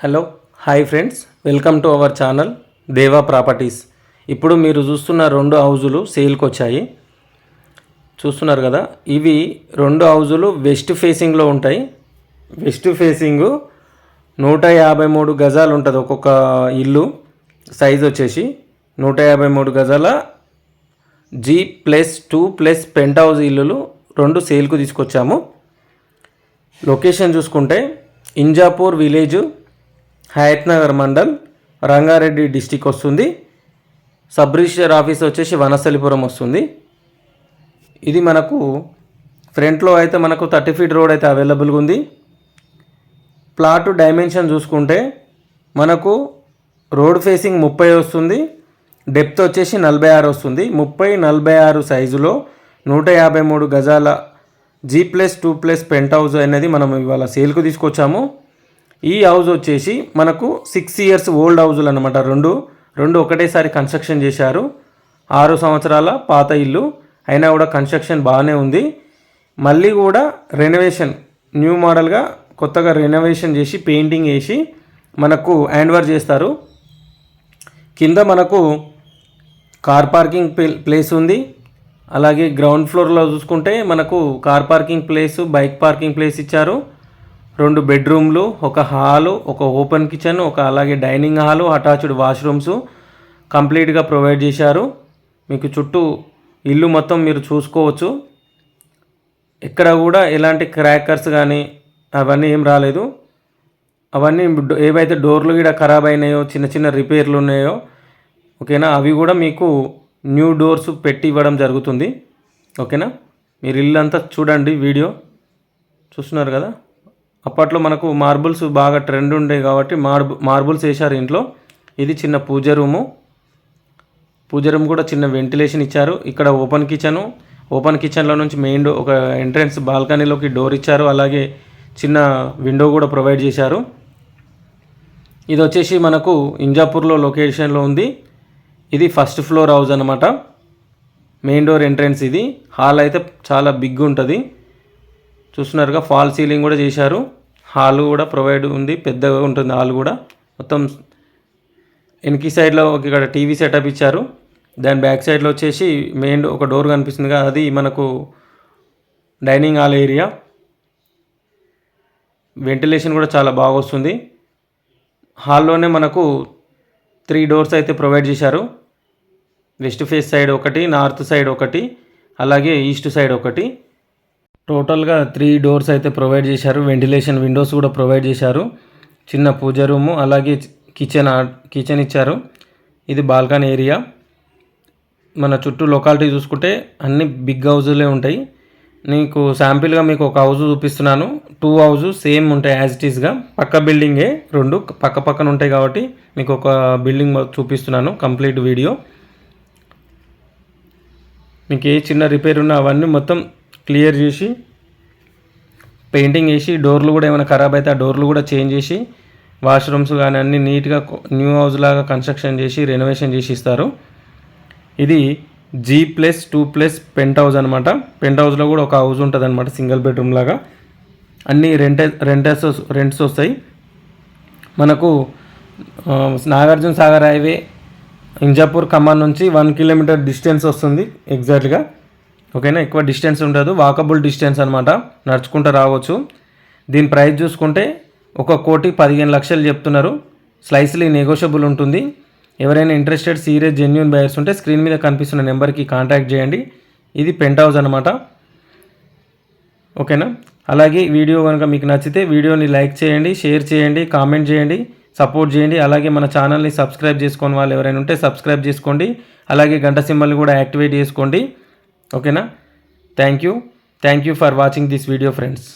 Hello hi friends. Welcome to our channel Deva properties. ఇప్పుడు మీరు చూస్తున్న రెండు హౌజులు సేల్కి వచ్చాయి చూస్తున్నారు కదా ఇవి రెండు హౌజులు వెస్ట్ ఫేసింగ్లో ఉంటాయి. వెస్ట్ ఫేసింగ్ నూట యాభై మూడు గజాలు ఉంటుంది ఒక్కొక్క ఇల్లు సైజ్ వచ్చేసి. నూట యాభై మూడు గజాల G plus two plus penthouse ఇల్లులు రెండు సేల్కు తీసుకొచ్చాము. లొకేషన్ చూసుకుంటే ఇంజాపూర్ విలేజ్ హయత్నగర్ మండల్ రంగారెడ్డి డిస్టిక్ వస్తుంది. సబ్ రిజిస్టర్ ఆఫీస్ వచ్చేసి వనసలిపురం వస్తుంది. ఇది మనకు ఫ్రంట్లో అయితే మనకు థర్టీ ఫీట్ రోడ్ అయితే అవైలబుల్గా ఉంది. ప్లాట్ డైమెన్షన్ చూసుకుంటే మనకు రోడ్ ఫేసింగ్ ముప్పై వస్తుంది. డెప్త్ వచ్చేసి నలభై ఆరు వస్తుంది. ముప్పై నలభై ఆరు సైజులో నూట యాభై మూడు గజాల G plus two plus penthouse అనేది మనం ఇవాళ సేల్కు తీసుకొచ్చాము. ఈ హౌస్ వచ్చేసి మనకు సిక్స్ ఇయర్స్ ఓల్డ్ హౌజులు అనమాట రెండు రెండు ఒకటేసారి కన్స్ట్రక్షన్ చేశారు. ఆరు సంవత్సరాల పాత ఇల్లు. అయినా కూడా కన్స్ట్రక్షన్ బాగానే ఉంది. మళ్ళీ కూడా రెనోవేషన్ న్యూ మోడల్గా కొత్తగా రెనోవేషన్ చేసి పెయింటింగ్ వేసి మనకు హ్యాండ్వర్ చేస్తారు. కింద మనకు కార్ పార్కింగ్ ప్లేస్ ఉంది. అలాగే గ్రౌండ్ ఫ్లోర్లో చూసుకుంటే మనకు car parking place bike parking place ఇచ్చారు. రెండు బెడ్రూమ్లు ఒక హాలు ఒక ఓపెన్ కిచెన్ ఒక అలాగే డైనింగ్ హాలు అటాచ్డ్ వాష్రూమ్స్ కంప్లీట్గా ప్రొవైడ్ చేశారు. మీకు చుట్టూ ఇల్లు మొత్తం మీరు చూసుకోవచ్చు. ఎక్కడ కూడా ఎలాంటి క్రాకర్స్ కానీ అవన్నీ ఏం రాలేదు. అవన్నీ ఏవైతే డోర్లు కూడా ఖరాబ్ అయినాయో చిన్న చిన్న రిపేర్లు ఉన్నాయో ఓకేనా? అవి కూడా మీకు న్యూ డోర్స్ పెట్టి ఇవ్వడం జరుగుతుంది. ఓకేనా? మీరు ఇల్లు అంతా చూడండి వీడియో. చూస్తున్నారు కదా? అప్పట్లో మనకు మార్బుల్స్ బాగా ట్రెండ్ ఉండేవి కాబట్టి మార్బు మార్బుల్స్ వేశారు ఇంట్లో. ఇది చిన్న పూజ రూము. పూజ రూమ్ కూడా చిన్న వెంటిలేషన్ ఇచ్చారు. ఇక్కడ ఓపెన్ కిచెను ఓపెన్ కిచెన్లో నుంచి మెయిన్ డో ఒక ఎంట్రన్స్ బాల్కనీలోకి డోర్ ఇచ్చారు. అలాగే చిన్న విండో కూడా ప్రొవైడ్ చేశారు. ఇది వచ్చేసి మనకు ఇంజాపూర్లో లొకేషన్లో ఉంది. ఇది ఫస్ట్ ఫ్లోర్ హౌస్ అనమాట మెయిన్ డోర్ ఎంట్రన్స్ ఇది. హాల్ అయితే చాలా బిగ్ ఉంటుంది. చూస్తున్నారుగా ఫాల్ సీలింగ్ కూడా చేశారు. హాల్ కూడా ప్రొవైడ్ ఉంది పెద్దగా ఉంటుంది హాల్ కూడా. మొత్తం వెనక సైడ్లో ఇక్కడ టీవీ సెటప్ ఇచ్చారు. దాని బ్యాక్ సైడ్లో వచ్చేసి మెయిన్ ఒక డోర్ కనిపిస్తుంది కదా అది మనకు డైనింగ్ హాల్ ఏరియా. వెంటిలేషన్ కూడా చాలా బాగా వస్తుంది. హాల్లోనే మనకు త్రీ డోర్స్ అయితే ప్రొవైడ్ చేశారు. వెస్ట్ ఫేస్ సైడ్ ఒకటి నార్త్ సైడ్ ఒకటి అలాగే ఈస్ట్ సైడ్ ఒకటి. టోటల్గా త్రీ డోర్స్ అయితే ప్రొవైడ్ చేశారు. వెంటిలేషన్ విండోస్ కూడా ప్రొవైడ్ చేశారు. చిన్న పూజ రూము అలాగే కిచెన్ కిచెన్ ఇచ్చారు. ఇది బాల్కనీ ఏరియా. మన చుట్టూ లొకాలిటీ చూసుకుంటే అన్ని బిగ్ హౌజులే ఉంటాయి. నీకు శాంపిల్గా మీకు ఒక హౌస్ చూపిస్తున్నాను. టూ హౌస్ సేమ్ ఉంటాయి యాజ్ ఇట్ ఈస్గా. పక్క బిల్డింగే రెండు పక్క పక్కన ఉంటాయి కాబట్టి మీకు ఒక బిల్డింగ్ చూపిస్తున్నాను కంప్లీట్ వీడియో. మీకు ఏ చిన్న రిపేర్ ఉన్నా అవన్నీ మొత్తం క్లియర్ చేసి పెయింటింగ్ వేసి డోర్లు కూడా ఏమైనా ఖరాబ్ అయితే ఆ డోర్లు కూడా చేంజ్ చేసి వాష్రూమ్స్ కానీ అన్నీ నీట్గా న్యూ హౌస్ లాగా కన్స్ట్రక్షన్ చేసి రెనోవేషన్ చేసి ఇస్తారు. ఇది G plus two plus penthouse అనమాట పెంట్ హౌస్లో కూడా ఒక హౌస్ ఉంటుంది అనమాట సింగిల్ బెడ్రూమ్ లాగా. అన్నీ రెంటే రెంటెస్ రెంట్స్ వస్తాయి. మనకు నాగార్జున సాగర్ హైవే ఇంజాపూర్ ఖమ్మం నుంచి వన్ కిలోమీటర్ డిస్టెన్స్ వస్తుంది ఎగ్జాక్ట్గా ఓకేనా? ఎక్కువ డిస్టెన్స్ ఉండదు. వాకబుల్ డిస్టెన్స్ అనమాట నడుచుకుంటూ రావచ్చు. దీని ప్రైస్ చూసుకుంటే ఒక కోటి పదిహేను లక్షలు చెప్తున్నారు. స్లైస్లీ నెగోషియబుల్ ఉంటుంది. ఎవరైనా ఇంట్రెస్టెడ్ సీరియస్ జెన్యున్ బయర్స్ ఉంటే స్క్రీన్ మీద కనిపిస్తున్న నెంబర్కి కాంటాక్ట్ చేయండి. ఇది పెంట్ హౌస్ అనమాట ఓకేనా? అలాగే వీడియో కనుక మీకు నచ్చితే వీడియోని లైక్ చేయండి షేర్ చేయండి కామెంట్ చేయండి సపోర్ట్ చేయండి. అలాగే మన ఛానల్ని సబ్స్క్రైబ్ చేసుకొని వాళ్ళు ఎవరైనా ఉంటే సబ్స్క్రైబ్ చేసుకోండి. అలాగే గంట సింబల్ని కూడా యాక్టివేట్ చేసుకోండి. ఓకేనా thank you thank you for watching this video friends